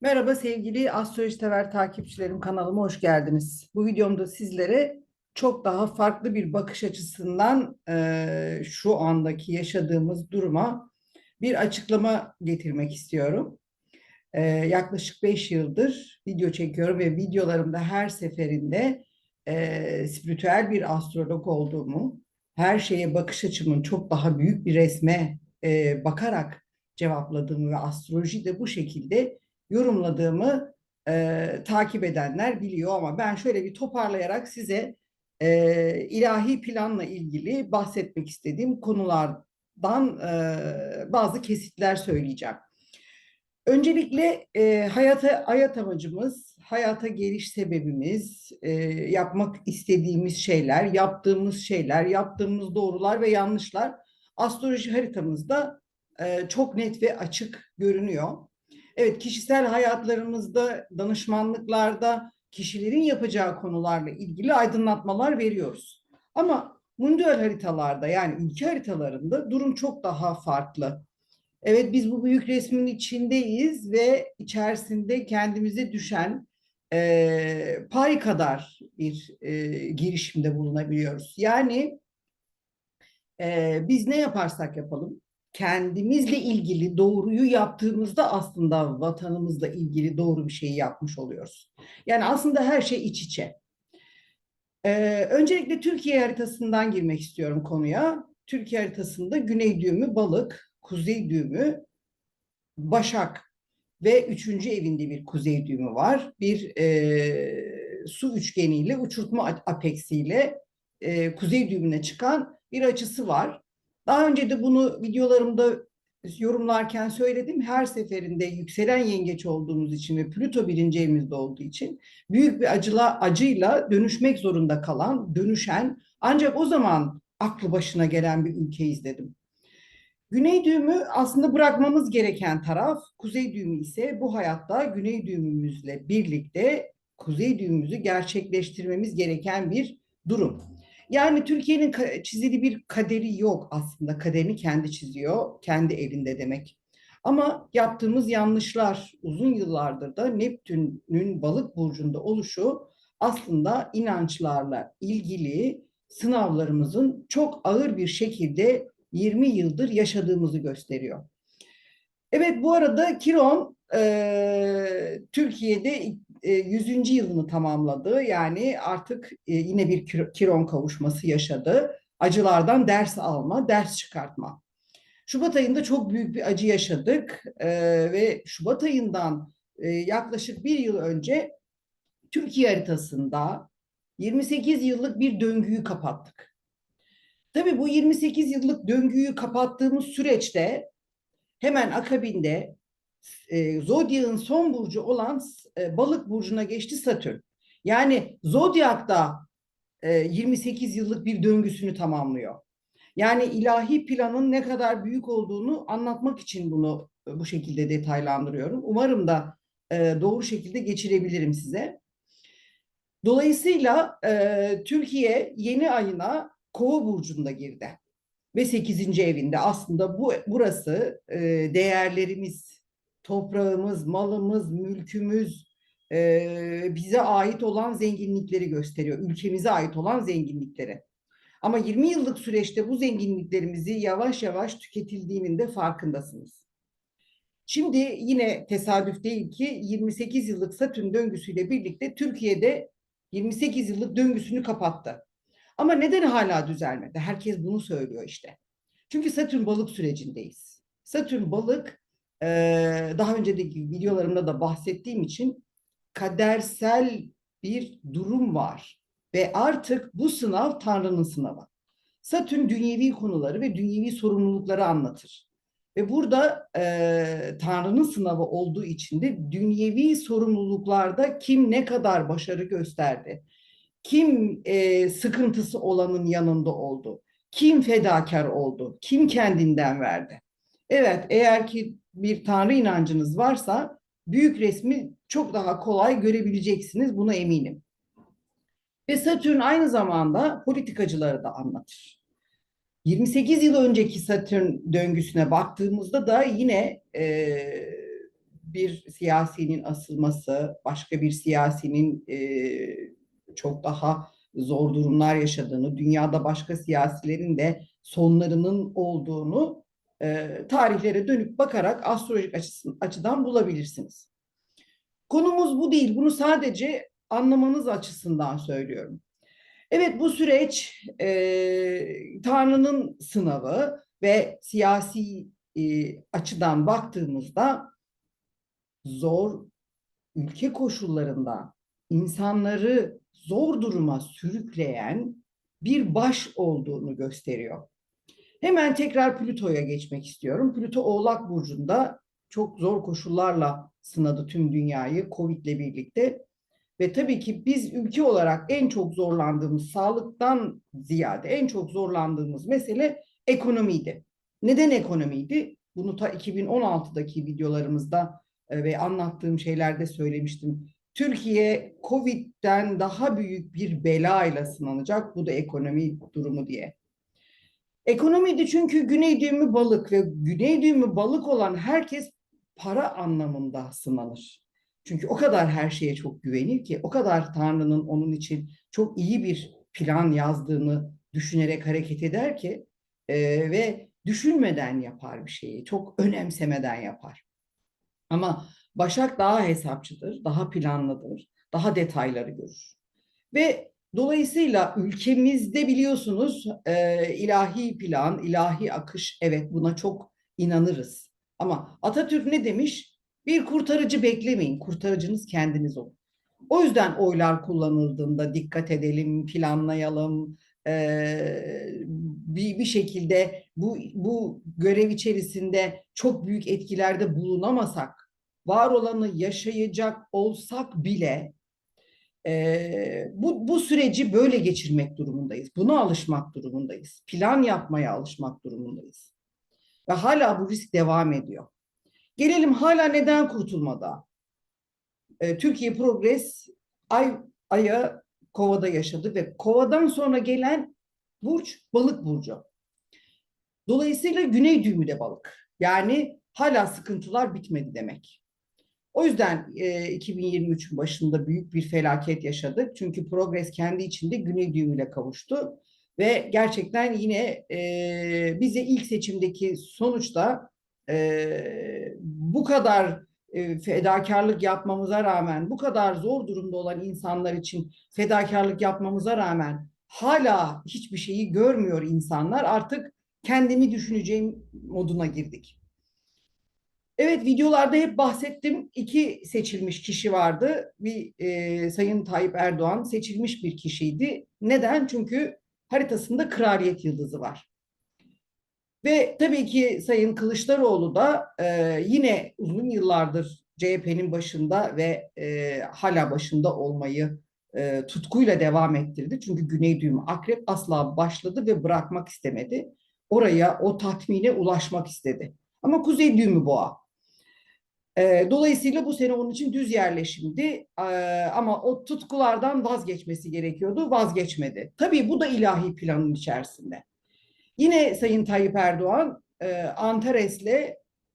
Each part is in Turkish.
Merhaba sevgili astroloji sever takipçilerim kanalıma hoş geldiniz. Bu videomda sizlere çok daha farklı bir bakış açısından eee, şu andaki yaşadığımız duruma bir açıklama getirmek istiyorum. Eee, yaklaşık 5 yıldır video çekiyorum ve videolarımda her seferinde eee spiritüel bir astrolog olduğumu, her şeye bakış açımın çok daha büyük bir resme eee, bakarak cevapladığımı ve astroloji de bu şekilde yorumladığımı e, takip edenler biliyor ama ben şöyle bir toparlayarak size e, ilahi planla ilgili bahsetmek istediğim konulardan e, bazı kesitler söyleyeceğim. Öncelikle e, hayata hayat amacımız, hayata geliş sebebimiz, e, yapmak istediğimiz şeyler, yaptığımız şeyler, yaptığımız doğrular ve yanlışlar astroloji haritamızda e, çok net ve açık görünüyor. Evet, kişisel hayatlarımızda, danışmanlıklarda kişilerin yapacağı konularla ilgili aydınlatmalar veriyoruz. Ama mundüel haritalarda yani ülke haritalarında durum çok daha farklı. Evet biz bu büyük resmin içindeyiz ve içerisinde kendimize düşen e, pay kadar bir e, girişimde bulunabiliyoruz. Yani e, biz ne yaparsak yapalım kendimizle ilgili doğruyu yaptığımızda aslında vatanımızla ilgili doğru bir şeyi yapmış oluyoruz. Yani aslında her şey iç içe. Ee, öncelikle Türkiye haritasından girmek istiyorum konuya. Türkiye haritasında güney düğümü balık, kuzey düğümü başak ve üçüncü evinde bir kuzey düğümü var. Bir e, su üçgeniyle, uçurtma apeksiyle e, kuzey düğümüne çıkan bir açısı var. Daha önce de bunu videolarımda yorumlarken söyledim. Her seferinde yükselen yengeç olduğumuz için ve Plüto birinci evimizde olduğu için büyük bir acıla, acıyla dönüşmek zorunda kalan, dönüşen ancak o zaman aklı başına gelen bir ülke izledim. Güney düğümü aslında bırakmamız gereken taraf, kuzey düğümü ise bu hayatta güney düğümümüzle birlikte kuzey düğümümüzü gerçekleştirmemiz gereken bir durum. Yani Türkiye'nin çizili bir kaderi yok aslında. Kaderini kendi çiziyor, kendi elinde demek. Ama yaptığımız yanlışlar uzun yıllardır da Neptün'ün balık burcunda oluşu aslında inançlarla ilgili sınavlarımızın çok ağır bir şekilde 20 yıldır yaşadığımızı gösteriyor. Evet bu arada Kiron e, Türkiye'de 100. E, yılını tamamladı. Yani artık e, yine bir Kiron kavuşması yaşadı. Acılardan ders alma, ders çıkartma. Şubat ayında çok büyük bir acı yaşadık e, ve Şubat ayından yaklaşık bir yıl önce Türkiye haritasında 28 yıllık bir döngüyü kapattık. Tabii bu 28 yıllık döngüyü kapattığımız süreçte hemen akabinde e, Zodyak'ın son burcu olan e, balık burcuna geçti Satürn. Yani Zodyak'ta e, 28 yıllık bir döngüsünü tamamlıyor. Yani ilahi planın ne kadar büyük olduğunu anlatmak için bunu e, bu şekilde detaylandırıyorum. Umarım da e, doğru şekilde geçirebilirim size. Dolayısıyla e, Türkiye yeni ayına Kova burcunda girdi ve 8. evinde aslında bu burası e, değerlerimiz toprağımız, malımız, mülkümüz, e, bize ait olan zenginlikleri gösteriyor. Ülkemize ait olan zenginlikleri. Ama 20 yıllık süreçte bu zenginliklerimizi yavaş yavaş tüketildiğinin de farkındasınız. Şimdi yine tesadüf değil ki 28 yıllık Satürn döngüsüyle birlikte Türkiye'de 28 yıllık döngüsünü kapattı. Ama neden hala düzelmedi? Herkes bunu söylüyor işte. Çünkü Satürn balık sürecindeyiz. Satürn balık daha önceki videolarımda da bahsettiğim için kadersel bir durum var. Ve artık bu sınav Tanrı'nın sınavı. Satürn dünyevi konuları ve dünyevi sorumlulukları anlatır. Ve burada e, Tanrı'nın sınavı olduğu için de dünyevi sorumluluklarda kim ne kadar başarı gösterdi, kim e, sıkıntısı olanın yanında oldu, kim fedakar oldu, kim kendinden verdi. Evet, eğer ki bir tanrı inancınız varsa büyük resmi çok daha kolay görebileceksiniz. Buna eminim. Ve Satürn aynı zamanda politikacıları da anlatır. 28 yıl önceki Satürn döngüsüne baktığımızda da yine e, bir siyasinin asılması, başka bir siyasinin e, çok daha zor durumlar yaşadığını, dünyada başka siyasilerin de sonlarının olduğunu e, tarihlere dönüp bakarak astrolojik açısın, açıdan bulabilirsiniz. Konumuz bu değil. Bunu sadece anlamanız açısından söylüyorum. Evet bu süreç e, Tanrı'nın sınavı ve siyasi e, açıdan baktığımızda zor ülke koşullarında insanları zor duruma sürükleyen bir baş olduğunu gösteriyor. Hemen tekrar Plüto'ya geçmek istiyorum. Plüto Oğlak Burcu'nda çok zor koşullarla sınadı tüm dünyayı Covid'le birlikte. Ve tabii ki biz ülke olarak en çok zorlandığımız, sağlıktan ziyade en çok zorlandığımız mesele ekonomiydi. Neden ekonomiydi? Bunu ta 2016'daki videolarımızda e, ve anlattığım şeylerde söylemiştim. Türkiye Covid'den daha büyük bir belayla sınanacak. Bu da ekonomi durumu diye. Ekonomiydi çünkü güney düğümü balık ve güney düğümü balık olan herkes para anlamında sınanır. Çünkü o kadar her şeye çok güvenir ki, o kadar Tanrı'nın onun için çok iyi bir plan yazdığını düşünerek hareket eder ki e, ve düşünmeden yapar bir şeyi, çok önemsemeden yapar. Ama Başak daha hesapçıdır, daha planlıdır, daha detayları görür. Ve dolayısıyla ülkemizde biliyorsunuz e, ilahi plan, ilahi akış, evet buna çok inanırız. Ama Atatürk ne demiş? Bir kurtarıcı beklemeyin, kurtarıcınız kendiniz olun. O yüzden oylar kullanıldığında dikkat edelim, planlayalım, ee, bir, bir şekilde bu, bu görev içerisinde çok büyük etkilerde bulunamasak, var olanı yaşayacak olsak bile e, bu, bu süreci böyle geçirmek durumundayız. Buna alışmak durumundayız. Plan yapmaya alışmak durumundayız. Ve hala bu risk devam ediyor. Gelelim hala neden kurtulmada? E, Türkiye Progres ay aya Kova'da yaşadı ve Kova'dan sonra gelen burç balık burcu. Dolayısıyla güney düğümü de balık. Yani hala sıkıntılar bitmedi demek. O yüzden e, 2023'ün başında büyük bir felaket yaşadık. Çünkü Progres kendi içinde güney düğümüyle kavuştu. Ve gerçekten yine e, bize ilk seçimdeki sonuçta e, bu kadar e, fedakarlık yapmamıza rağmen, bu kadar zor durumda olan insanlar için fedakarlık yapmamıza rağmen hala hiçbir şeyi görmüyor insanlar. Artık kendimi düşüneceğim moduna girdik. Evet videolarda hep bahsettim. İki seçilmiş kişi vardı. Bir e, Sayın Tayyip Erdoğan seçilmiş bir kişiydi. Neden? Çünkü haritasında kraliyet yıldızı var. Ve tabii ki Sayın Kılıçdaroğlu da e, yine uzun yıllardır CHP'nin başında ve e, hala başında olmayı e, tutkuyla devam ettirdi. Çünkü Güney Düğümü Akrep asla başladı ve bırakmak istemedi. Oraya o tatmine ulaşmak istedi. Ama Kuzey Düğümü Boğa. Dolayısıyla bu sene onun için düz yerleşimdi. Ama o tutkulardan vazgeçmesi gerekiyordu. Vazgeçmedi. Tabii bu da ilahi planın içerisinde. Yine Sayın Tayyip Erdoğan Antares'le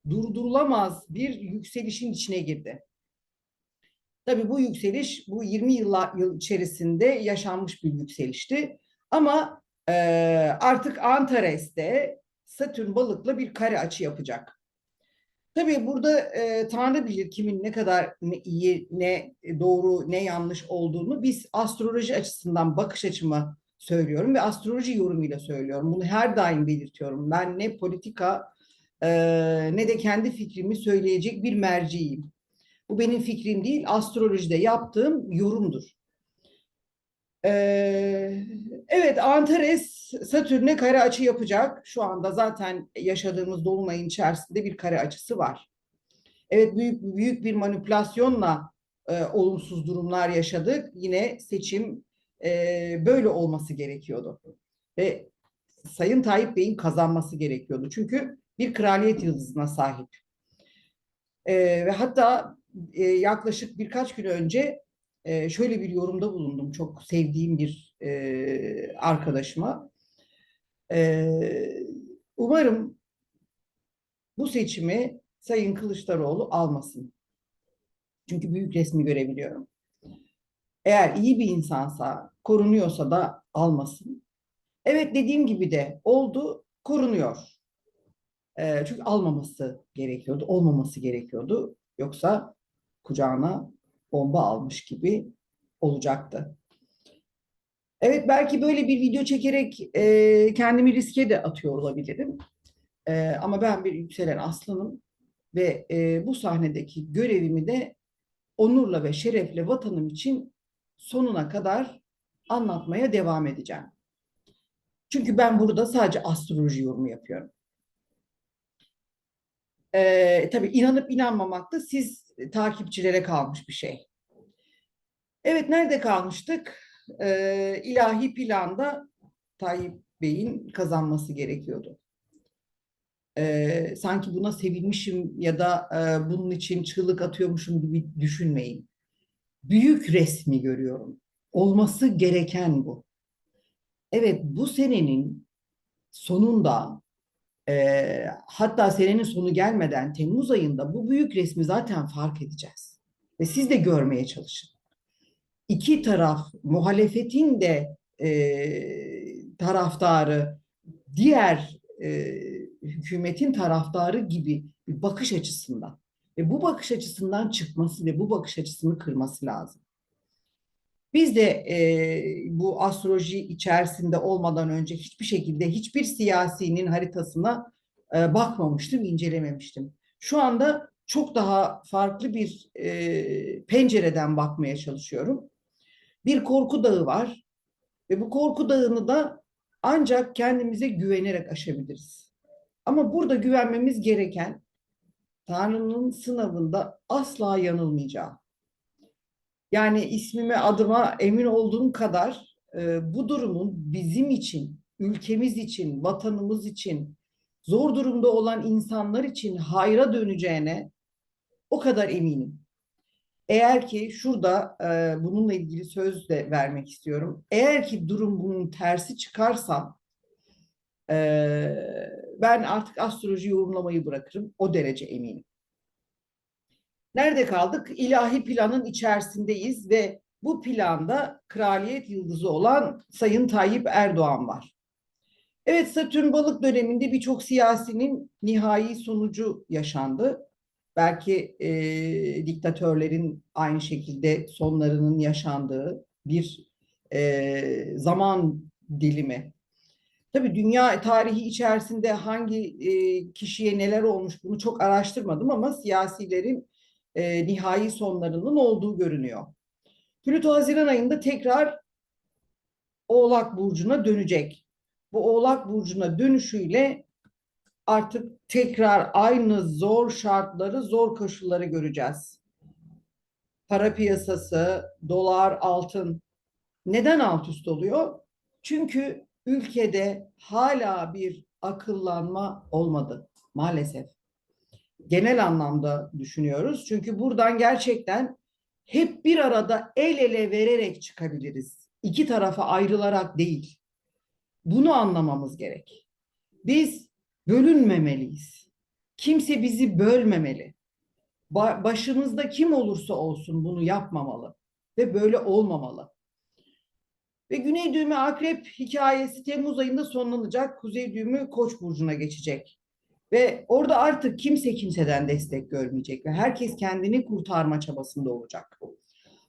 durdurulamaz bir yükselişin içine girdi. Tabii bu yükseliş bu 20 yıllar, yıl içerisinde yaşanmış bir yükselişti. Ama artık Antares'te Satürn balıkla bir kare açı yapacak. Tabii burada e, Tanrı bilir kimin ne kadar ne iyi, ne doğru, ne yanlış olduğunu. Biz astroloji açısından bakış açımı söylüyorum ve astroloji yorumuyla söylüyorum. Bunu her daim belirtiyorum. Ben ne politika e, ne de kendi fikrimi söyleyecek bir merciyim. Bu benim fikrim değil, astrolojide yaptığım yorumdur. Ee, evet, Antares Satürn'e kare açı yapacak. Şu anda zaten yaşadığımız dolunayın içerisinde bir kare açısı var. Evet, büyük büyük bir manipülasyonla e, olumsuz durumlar yaşadık. Yine seçim e, böyle olması gerekiyordu. Ve Sayın Tayyip Bey'in kazanması gerekiyordu. Çünkü bir kraliyet yıldızına sahip. E, ve hatta e, yaklaşık birkaç gün önce e, şöyle bir yorumda bulundum. Çok sevdiğim bir e, arkadaşıma. E, umarım bu seçimi Sayın Kılıçdaroğlu almasın. Çünkü büyük resmi görebiliyorum. Eğer iyi bir insansa, korunuyorsa da almasın. Evet dediğim gibi de oldu, korunuyor. Ee, çünkü almaması gerekiyordu, olmaması gerekiyordu. Yoksa kucağına bomba almış gibi olacaktı. Evet belki böyle bir video çekerek e, kendimi riske de atıyor olabilirim. E, ama ben bir yükselen aslanım ve e, bu sahnedeki görevimi de onurla ve şerefle vatanım için sonuna kadar anlatmaya devam edeceğim. Çünkü ben burada sadece astroloji yorumu yapıyorum. Ee, tabii inanıp inanmamak da siz takipçilere kalmış bir şey. Evet nerede kalmıştık? Ee, ilahi planda Tayyip Bey'in kazanması gerekiyordu. Ee, sanki buna sevinmişim ya da e, bunun için çığlık atıyormuşum gibi düşünmeyin. Büyük resmi görüyorum. Olması gereken bu. Evet bu senenin sonunda e, hatta senenin sonu gelmeden Temmuz ayında bu büyük resmi zaten fark edeceğiz. Ve siz de görmeye çalışın. İki taraf muhalefetin de e, taraftarı diğer e, hükümetin taraftarı gibi bir bakış açısından ve bu bakış açısından çıkması ve bu bakış açısını kırması lazım. Biz de e, bu astroloji içerisinde olmadan önce hiçbir şekilde hiçbir siyasinin haritasına e, bakmamıştım, incelememiştim. Şu anda çok daha farklı bir e, pencereden bakmaya çalışıyorum. Bir korku dağı var ve bu korku dağını da ancak kendimize güvenerek aşabiliriz. Ama burada güvenmemiz gereken Tanrı'nın sınavında asla yanılmayacağı. Yani ismime adıma emin olduğum kadar e, bu durumun bizim için, ülkemiz için, vatanımız için, zor durumda olan insanlar için hayra döneceğine o kadar eminim. Eğer ki şurada e, bununla ilgili söz de vermek istiyorum. Eğer ki durum bunun tersi çıkarsa e, ben artık astroloji yorumlamayı bırakırım. O derece eminim. Nerede kaldık? İlahi planın içerisindeyiz ve bu planda kraliyet yıldızı olan Sayın Tayyip Erdoğan var. Evet Satürn balık döneminde birçok siyasinin nihai sonucu yaşandı. Belki e, diktatörlerin aynı şekilde sonlarının yaşandığı bir e, zaman dilimi. Tabii dünya tarihi içerisinde hangi e, kişiye neler olmuş bunu çok araştırmadım ama siyasilerin e, nihai sonlarının olduğu görünüyor. Plüto Haziran ayında tekrar Oğlak Burcu'na dönecek. Bu Oğlak Burcu'na dönüşüyle artık tekrar aynı zor şartları, zor koşulları göreceğiz. Para piyasası, dolar, altın. Neden alt üst oluyor? Çünkü ülkede hala bir akıllanma olmadı maalesef. Genel anlamda düşünüyoruz. Çünkü buradan gerçekten hep bir arada el ele vererek çıkabiliriz. İki tarafa ayrılarak değil. Bunu anlamamız gerek. Biz bölünmemeliyiz. Kimse bizi bölmemeli. Ba başımızda kim olursa olsun bunu yapmamalı ve böyle olmamalı. Ve Güney düğümü akrep hikayesi Temmuz ayında sonlanacak. Kuzey düğümü Koç burcuna geçecek. Ve orada artık kimse kimseden destek görmeyecek ve herkes kendini kurtarma çabasında olacak.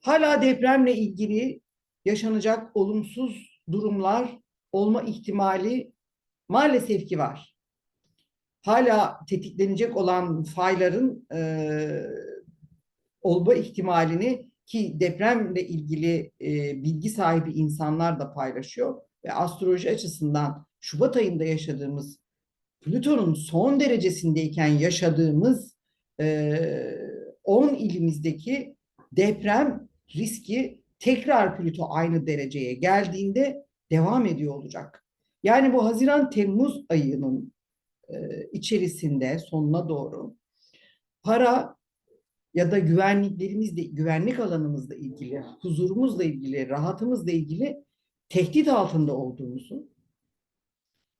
Hala depremle ilgili yaşanacak olumsuz durumlar olma ihtimali maalesef ki var. Hala tetiklenecek olan fayların e, olma ihtimalini ki depremle ilgili e, bilgi sahibi insanlar da paylaşıyor ve astroloji açısından Şubat ayında yaşadığımız Plüton'un son derecesindeyken yaşadığımız e, 10 ilimizdeki deprem riski tekrar Plüto aynı dereceye geldiğinde devam ediyor olacak. Yani bu Haziran-Temmuz ayının e, içerisinde sonuna doğru para ya da güvenliklerimizle, güvenlik alanımızla ilgili, huzurumuzla ilgili, rahatımızla ilgili tehdit altında olduğumuzu,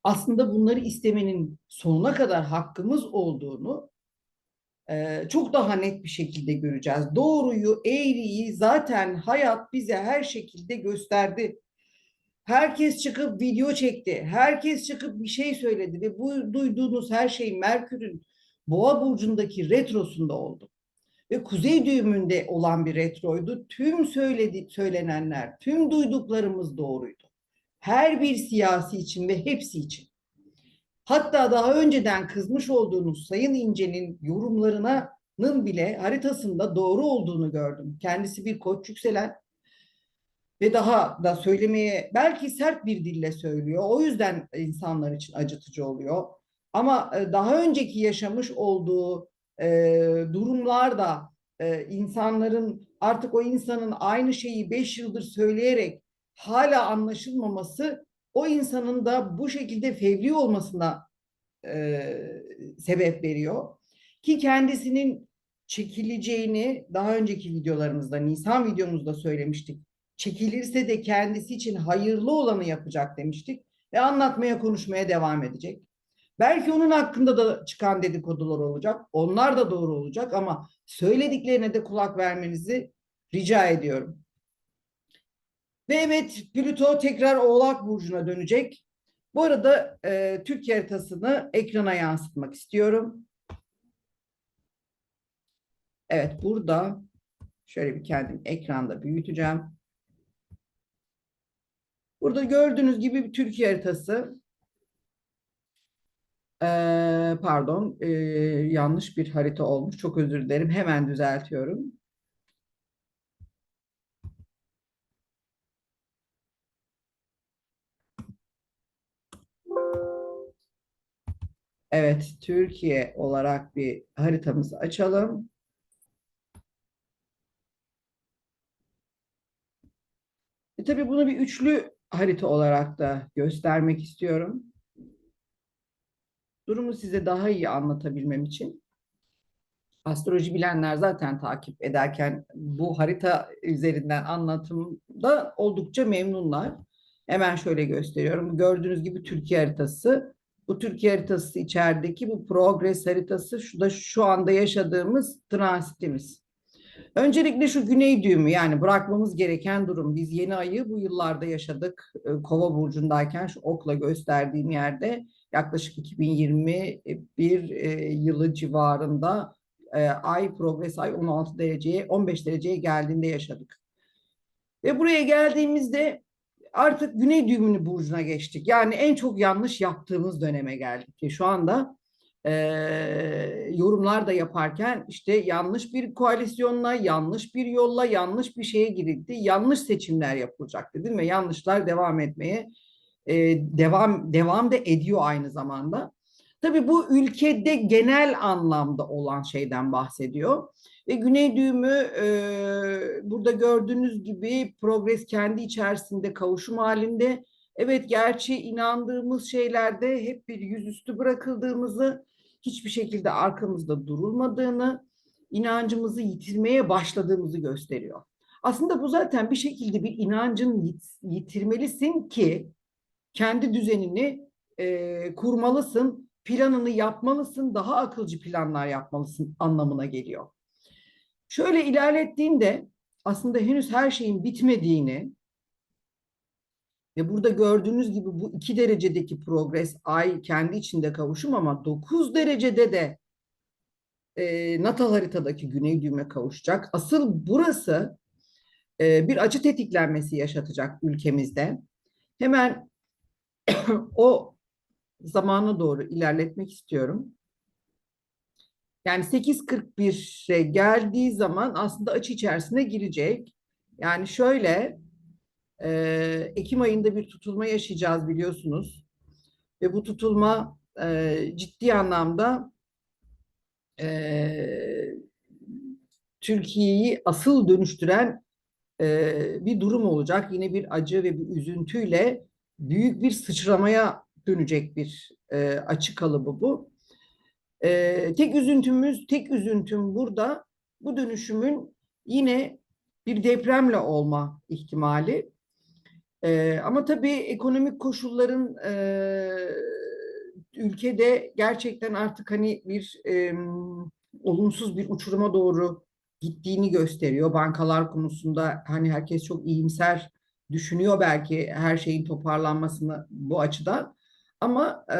aslında bunları istemenin sonuna kadar hakkımız olduğunu e, çok daha net bir şekilde göreceğiz. Doğruyu, eğriyi zaten hayat bize her şekilde gösterdi. Herkes çıkıp video çekti. Herkes çıkıp bir şey söyledi ve bu duyduğunuz her şey Merkür'ün Boğa burcundaki retrosunda oldu. Ve kuzey düğümünde olan bir retroydu. Tüm söyledi, söylenenler, tüm duyduklarımız doğruydu. Her bir siyasi için ve hepsi için. Hatta daha önceden kızmış olduğunuz Sayın İnce'nin yorumlarının bile haritasında doğru olduğunu gördüm. Kendisi bir koç yükselen ve daha da söylemeye belki sert bir dille söylüyor. O yüzden insanlar için acıtıcı oluyor. Ama e, daha önceki yaşamış olduğu e, durumlarda e, insanların artık o insanın aynı şeyi beş yıldır söyleyerek hala anlaşılmaması o insanın da bu şekilde fevri olmasına e, sebep veriyor. Ki kendisinin çekileceğini daha önceki videolarımızda, Nisan videomuzda söylemiştik. Çekilirse de kendisi için hayırlı olanı yapacak demiştik. Ve anlatmaya, konuşmaya devam edecek. Belki onun hakkında da çıkan dedikodular olacak. Onlar da doğru olacak ama söylediklerine de kulak vermenizi rica ediyorum. Ve evet Plüto tekrar Oğlak Burcu'na dönecek. Bu arada e, Türkiye haritasını ekrana yansıtmak istiyorum. Evet burada şöyle bir kendim ekranda büyüteceğim. Burada gördüğünüz gibi bir Türkiye haritası. Ee, pardon, e, yanlış bir harita olmuş. Çok özür dilerim. Hemen düzeltiyorum. Evet, Türkiye olarak bir haritamızı açalım. E, tabii bunu bir üçlü harita olarak da göstermek istiyorum. Durumu size daha iyi anlatabilmem için. Astroloji bilenler zaten takip ederken bu harita üzerinden anlatımda oldukça memnunlar. Hemen şöyle gösteriyorum. Gördüğünüz gibi Türkiye haritası. Bu Türkiye haritası içerideki bu progres haritası şu da şu anda yaşadığımız transitimiz. Öncelikle şu güney düğümü yani bırakmamız gereken durum. Biz yeni ayı bu yıllarda yaşadık. Ee, Kova burcundayken şu okla gösterdiğim yerde yaklaşık 2021 e, yılı civarında e, ay progres ay 16 dereceye 15 dereceye geldiğinde yaşadık. Ve buraya geldiğimizde artık güney düğümünü burcuna geçtik. Yani en çok yanlış yaptığımız döneme geldik şu anda e, yorumlar da yaparken işte yanlış bir koalisyonla, yanlış bir yolla, yanlış bir şeye girildi, yanlış seçimler yapılacak dedim ve yanlışlar devam etmeye e, devam devam da ediyor aynı zamanda. Tabii bu ülkede genel anlamda olan şeyden bahsediyor. Ve Güney düğümü e, burada gördüğünüz gibi progres kendi içerisinde kavuşum halinde. Evet gerçi inandığımız şeylerde hep bir yüzüstü bırakıldığımızı, hiçbir şekilde arkamızda durulmadığını, inancımızı yitirmeye başladığımızı gösteriyor. Aslında bu zaten bir şekilde bir inancın yitirmelisin ki kendi düzenini e, kurmalısın, planını yapmalısın, daha akılcı planlar yapmalısın anlamına geliyor. Şöyle ilerlettiğinde aslında henüz her şeyin bitmediğini ve burada gördüğünüz gibi bu iki derecedeki progres ay kendi içinde kavuşum ama dokuz derecede de e, natal haritadaki güney düğme kavuşacak. Asıl burası e, bir acı tetiklenmesi yaşatacak ülkemizde. Hemen o zamana doğru ilerletmek istiyorum. Yani 8.41'e geldiği zaman aslında açı içerisine girecek. Yani şöyle e, Ekim ayında bir tutulma yaşayacağız biliyorsunuz. Ve bu tutulma e, ciddi anlamda e, Türkiye'yi asıl dönüştüren e, bir durum olacak. Yine bir acı ve bir üzüntüyle büyük bir sıçramaya dönecek bir e, açı kalıbı bu. E, tek üzüntümüz, tek üzüntüm burada bu dönüşümün yine bir depremle olma ihtimali. E, ama tabii ekonomik koşulların e, ülkede gerçekten artık hani bir e, olumsuz bir uçuruma doğru gittiğini gösteriyor. Bankalar konusunda hani herkes çok iyimser düşünüyor belki her şeyin toparlanmasını bu açıdan. Ama e,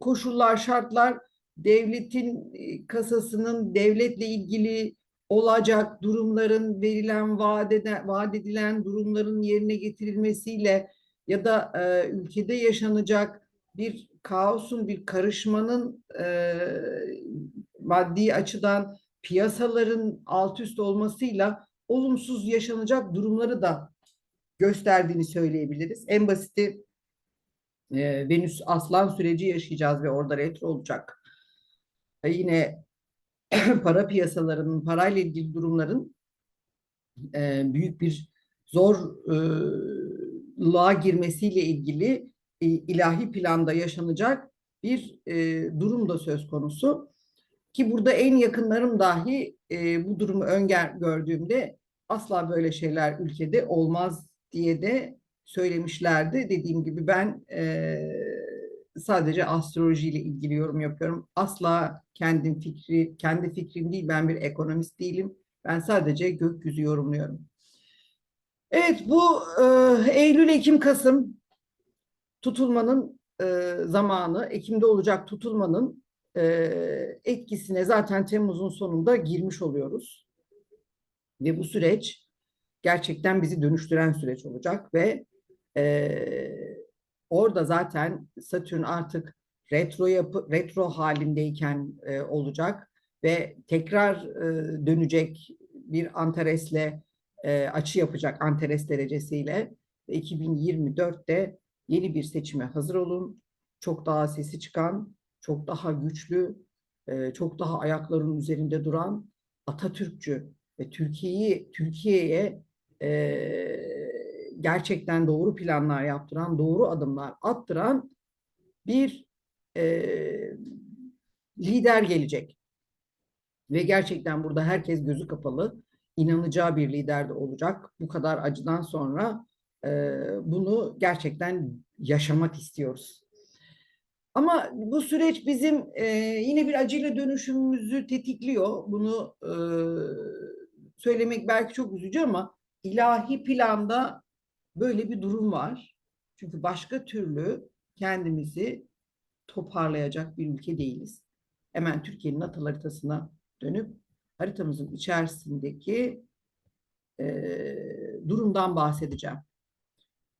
koşullar, şartlar devletin e, kasasının devletle ilgili olacak durumların verilen vadede, vaat edilen durumların yerine getirilmesiyle ya da e, ülkede yaşanacak bir kaosun, bir karışmanın e, maddi açıdan piyasaların alt üst olmasıyla olumsuz yaşanacak durumları da gösterdiğini söyleyebiliriz. En basiti e, Venüs Aslan süreci yaşayacağız ve orada retro olacak. E, yine para piyasalarının, parayla ilgili durumların e, büyük bir zorluğa girmesiyle ilgili e, ilahi planda yaşanacak bir e, durum da söz konusu. Ki burada en yakınlarım dahi e, bu durumu önger gördüğümde asla böyle şeyler ülkede olmaz diye de söylemişlerdi. Dediğim gibi ben e, sadece astrolojiyle ilgili yorum yapıyorum. Asla kendim fikri, kendi fikrim değil. Ben bir ekonomist değilim. Ben sadece gökyüzü yorumluyorum. Evet bu e, Eylül, Ekim, Kasım tutulmanın e, zamanı, Ekim'de olacak tutulmanın e, etkisine zaten Temmuz'un sonunda girmiş oluyoruz. Ve bu süreç gerçekten bizi dönüştüren süreç olacak ve e, orada zaten Satürn artık retro yapı retro halindeyken e, olacak ve tekrar e, dönecek bir Antares'le e, açı yapacak Antares derecesiyle 2024'te yeni bir seçime hazır olun. Çok daha sesi çıkan, çok daha güçlü, e, çok daha ayaklarının üzerinde duran Atatürkçü ve Türkiye'yi Türkiye'ye e, gerçekten doğru planlar yaptıran, doğru adımlar attıran bir e, lider gelecek. Ve gerçekten burada herkes gözü kapalı, inanacağı bir lider de olacak. Bu kadar acıdan sonra e, bunu gerçekten yaşamak istiyoruz. Ama bu süreç bizim e, yine bir acıyla dönüşümümüzü tetikliyor. Bunu e, söylemek belki çok üzücü ama ilahi planda böyle bir durum var. Çünkü başka türlü kendimizi toparlayacak bir ülke değiliz. Hemen Türkiye'nin natal haritasına dönüp haritamızın içerisindeki e, durumdan bahsedeceğim.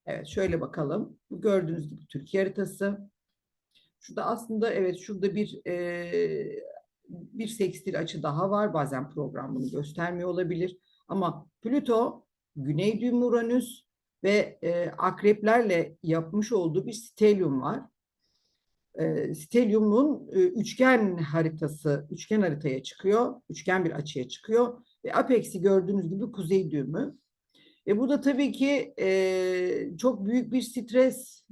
Evet şöyle bakalım. Bu gördüğünüz gibi Türkiye haritası. Şurada aslında evet şurada bir e, bir sekstil açı daha var. Bazen program bunu göstermiyor olabilir. Ama Plüto Güney düğüm Uranüs ve e, akreplerle yapmış olduğu bir stelyum var. E, stelyumun e, üçgen haritası, üçgen haritaya çıkıyor. Üçgen bir açıya çıkıyor. Ve apex'i gördüğünüz gibi kuzey düğümü. E, bu da tabii ki e, çok büyük bir stres,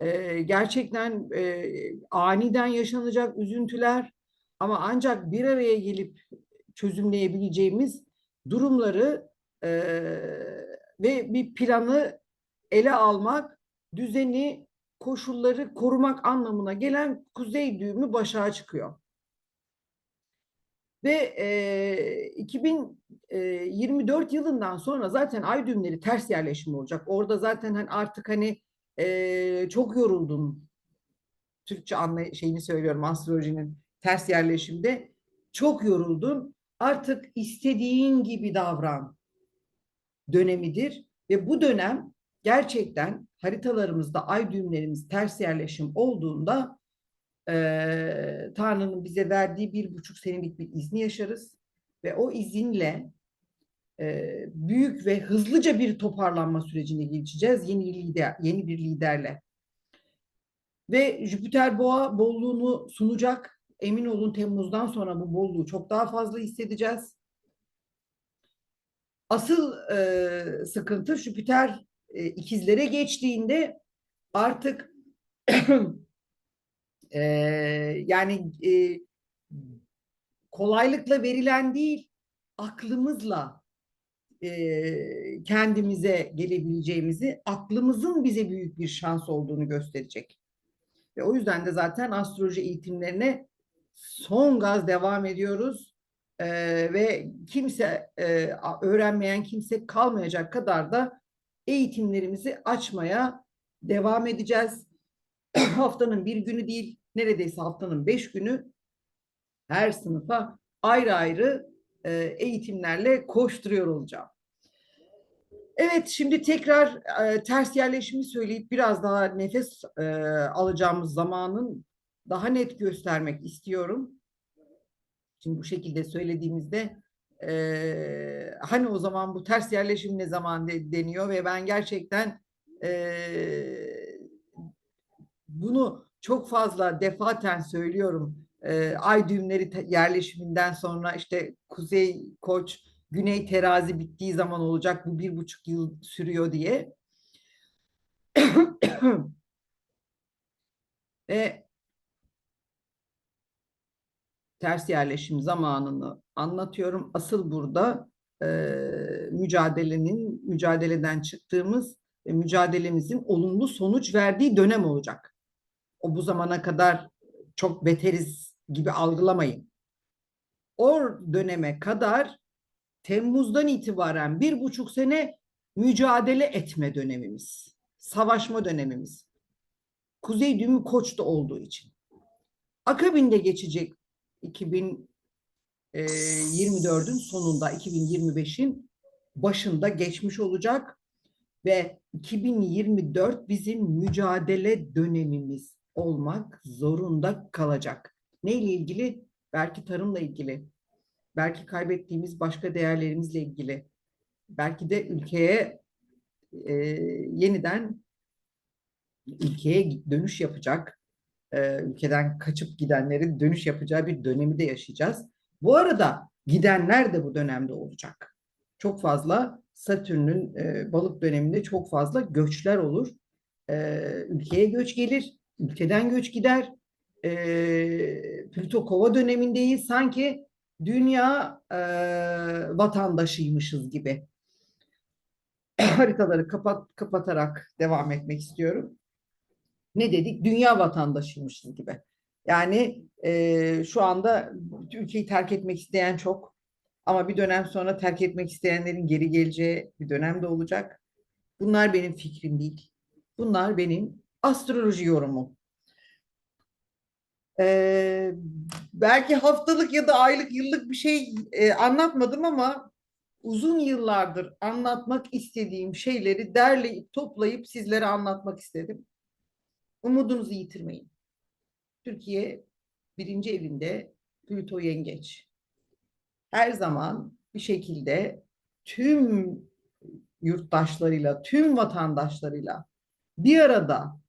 e, gerçekten e, aniden yaşanacak üzüntüler ama ancak bir araya gelip çözümleyebileceğimiz durumları e, ve bir planı ele almak, düzeni, koşulları korumak anlamına gelen kuzey düğümü başa çıkıyor. Ve e, 2024 yılından sonra zaten ay düğümleri ters yerleşim olacak. Orada zaten hani artık hani e, çok yoruldum. Türkçe anlay şeyini söylüyorum astrolojinin ters yerleşimde. Çok yoruldun. Artık istediğin gibi davran dönemidir. Ve bu dönem gerçekten haritalarımızda ay düğümlerimiz ters yerleşim olduğunda e, Tanrı'nın bize verdiği bir buçuk senelik bir izni yaşarız. Ve o izinle e, büyük ve hızlıca bir toparlanma sürecine geçeceğiz yeni lider, yeni bir liderle. Ve Jüpiter boğa bolluğunu sunacak. Emin olun Temmuz'dan sonra bu bolluğu çok daha fazla hissedeceğiz. Asıl e, sıkıntı Jüpiter e, ikizlere geçtiğinde artık e, yani e, kolaylıkla verilen değil aklımızla e, kendimize gelebileceğimizi aklımızın bize büyük bir şans olduğunu gösterecek. Ve o yüzden de zaten astroloji eğitimlerine son gaz devam ediyoruz. Ee, ve kimse e, öğrenmeyen kimse kalmayacak kadar da eğitimlerimizi açmaya devam edeceğiz. haftanın bir günü değil, neredeyse haftanın beş günü her sınıfa ayrı ayrı e, eğitimlerle koşturuyor olacağım. Evet, şimdi tekrar e, ters yerleşimi söyleyip biraz daha nefes e, alacağımız zamanın daha net göstermek istiyorum. Şimdi bu şekilde söylediğimizde e, hani o zaman bu ters yerleşim ne zaman de, deniyor ve ben gerçekten e, bunu çok fazla defaten söylüyorum. E, ay düğümleri yerleşiminden sonra işte Kuzey Koç, Güney Terazi bittiği zaman olacak bu bir buçuk yıl sürüyor diye. Ve ters yerleşim zamanını anlatıyorum. Asıl burada e, mücadelenin, mücadeleden çıktığımız ve mücadelemizin olumlu sonuç verdiği dönem olacak. O bu zamana kadar çok beteriz gibi algılamayın. O döneme kadar Temmuz'dan itibaren bir buçuk sene mücadele etme dönemimiz. Savaşma dönemimiz. Kuzey düğümü koçta olduğu için. Akabinde geçecek 2024'ün sonunda 2025'in başında geçmiş olacak ve 2024 bizim mücadele dönemimiz olmak zorunda kalacak. Neyle ilgili? Belki tarımla ilgili. Belki kaybettiğimiz başka değerlerimizle ilgili. Belki de ülkeye e, yeniden ülkeye dönüş yapacak e, ülkeden kaçıp gidenlerin dönüş yapacağı bir dönemi de yaşayacağız. Bu arada gidenler de bu dönemde olacak. Çok fazla Satürn'ün e, balık döneminde çok fazla göçler olur. E, ülkeye göç gelir, ülkeden göç gider. E, Plüto kova dönemindeyiz. Sanki dünya e, vatandaşıymışız gibi. Haritaları kapat, kapatarak devam etmek istiyorum ne dedik? Dünya vatandaşıymışız gibi. Yani e, şu anda ülkeyi terk etmek isteyen çok ama bir dönem sonra terk etmek isteyenlerin geri geleceği bir dönem de olacak. Bunlar benim fikrim değil. Bunlar benim astroloji yorumum. Ee, belki haftalık ya da aylık yıllık bir şey e, anlatmadım ama uzun yıllardır anlatmak istediğim şeyleri derleyip toplayıp sizlere anlatmak istedim. Umudunuzu yitirmeyin. Türkiye birinci evinde Plüto yengeç. Her zaman bir şekilde tüm yurttaşlarıyla, tüm vatandaşlarıyla bir arada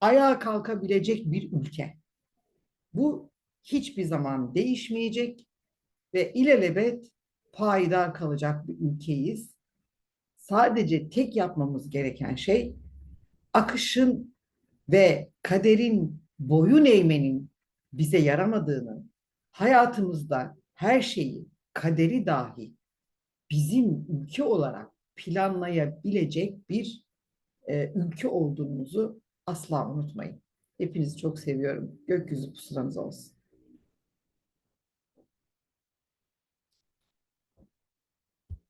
ayağa kalkabilecek bir ülke. Bu hiçbir zaman değişmeyecek ve ilelebet payidar kalacak bir ülkeyiz. Sadece tek yapmamız gereken şey akışın ve kaderin boyun eğmenin bize yaramadığını, hayatımızda her şeyi, kaderi dahi bizim ülke olarak planlayabilecek bir e, ülke olduğumuzu asla unutmayın. Hepinizi çok seviyorum. Gökyüzü pusulanız olsun.